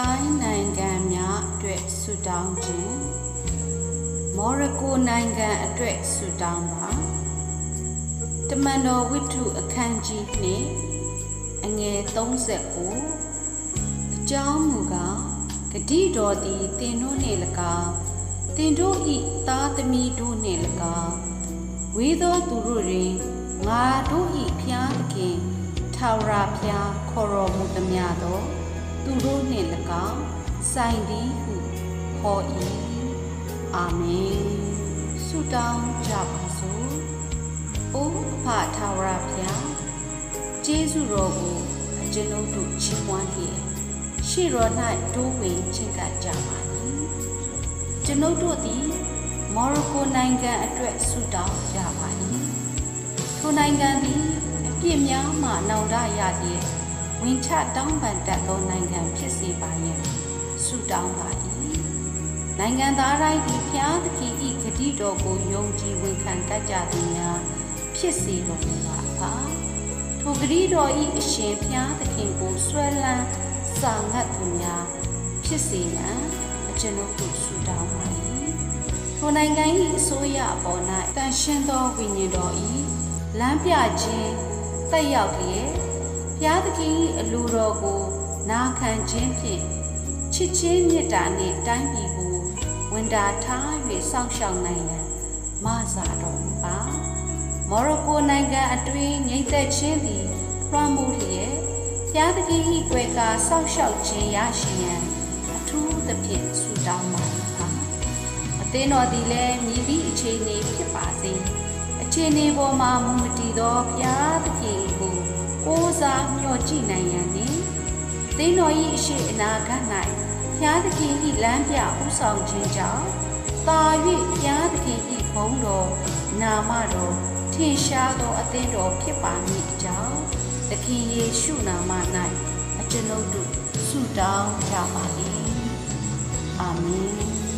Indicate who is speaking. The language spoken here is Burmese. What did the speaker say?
Speaker 1: တိုင်းနိုင်ငံများအတွက်ဆုတောင်းခြင်းမော်ရကိုနိုင်ငံအတွက်ဆုတောင်းပါတမန်တော်ဝိတ္ထုအခန်းကြီးနှင့်အငယ်39အကြောင်းမူကားဂတိတော်သည်တင်တို့နှင့်၎င်းတင်တို့ဤသားသမီးတို့နှင့်၎င်းဝေသောသူတို့တွင်ငါတို့ဤဖျားသခင်ထာဝရဖျားခေါ်တော်မူသမျှသော သူတို့နှင့်၎င်းဆိုင်သည်ဟုဟော၏အာမင်ဆုတောင်းကြပါစို့အိုအဖထာဝရဘုရားကျေးဇူးတော်ကိုအကျွန်ုပ်တို့ချီးမွမ်းလျက်ရှေ့တော်၌တိုးဝင်ချင့်ကပ်ကြပါ၏ကျွန်ုပ်တို့သည်မော်ရိုကိုနိုင်ငံအတွက်ဆုတောင်းကြပါ၏ထိုနိုင်ငံသည်အပြစ်များမှနောင်တရလျက် ဝင်ချတောင်းပန်တတ်သောနိုင်ငံဖြစ်စေပါယံဆုတောင်းပါ၏နိုင်ငံသားတိုင်းသည်ဖျားသခင်ဤဂတိတော်ကိုယုံကြည်ဝန်ခံတတ်ကြသည်များဖြစ်စေတော်မူပါပါထိုဂတိတော်ဤအရှင်ဖျားသခင်ကိုဆွဲလန်းစာငတ်သူများဖြစ်စေရန်အကျွန်ုပ်တို့ဆုတောင်းပါ၏ထိုနိုင်ငံ၏အစိုးရအပေါ်၌တန်ရှင်းသောဝိညာဉ်တော်ဤလမ်းပြခြင်းတက်ရောက်လျက်ဘု ရားသခင်၏အလိုတော်ကို နာခံခြင်းဖြင့်ချစ်ချင်းမေတ္တာနှင့်တိုင်းပြည်ကိုဝန်တာထား၍စောင့်ရှောက်နိုင်ရန်မဆာတော်မူပါမော်ရိုကိုနိုင်ငံအတွင်းငြိမ့်သက်ခြင်းသည်လွှမ်းမိုးလျက်ဘုရားသခင်၏ကွယ်ကာစောင့်ရှောက်ခြင်းရရှိရန်အထူးသဖြင့်ဆုတောင်းပါပါအသင်းတော်သည်လည်းမြည်သည့်အခြေအနေဖြစ်ပါစေအ ခြေအနေပေါ်မှာမူမတည်သောဘုရားသခင်ကိုကိုးစားမျှော်ကြည့်နိုင်ရန်နှင့်သင်တော်၏အရှိအနာဂတ်၌ဘုရားသခင်၏လမ်းပြဥဆောင်ခြင်းကြောင့်တာ၍ဘုရားသခင်၏ဘုန်းတော်နာမတော်ထင်ရှားသောအသင်းတော်ဖြစ်ပါမည်အကြောင်းသခင်ယေရှုနာမ၌အကျွန်ုပ်တို့ဆုတောင်းကြပါ၏အာမင်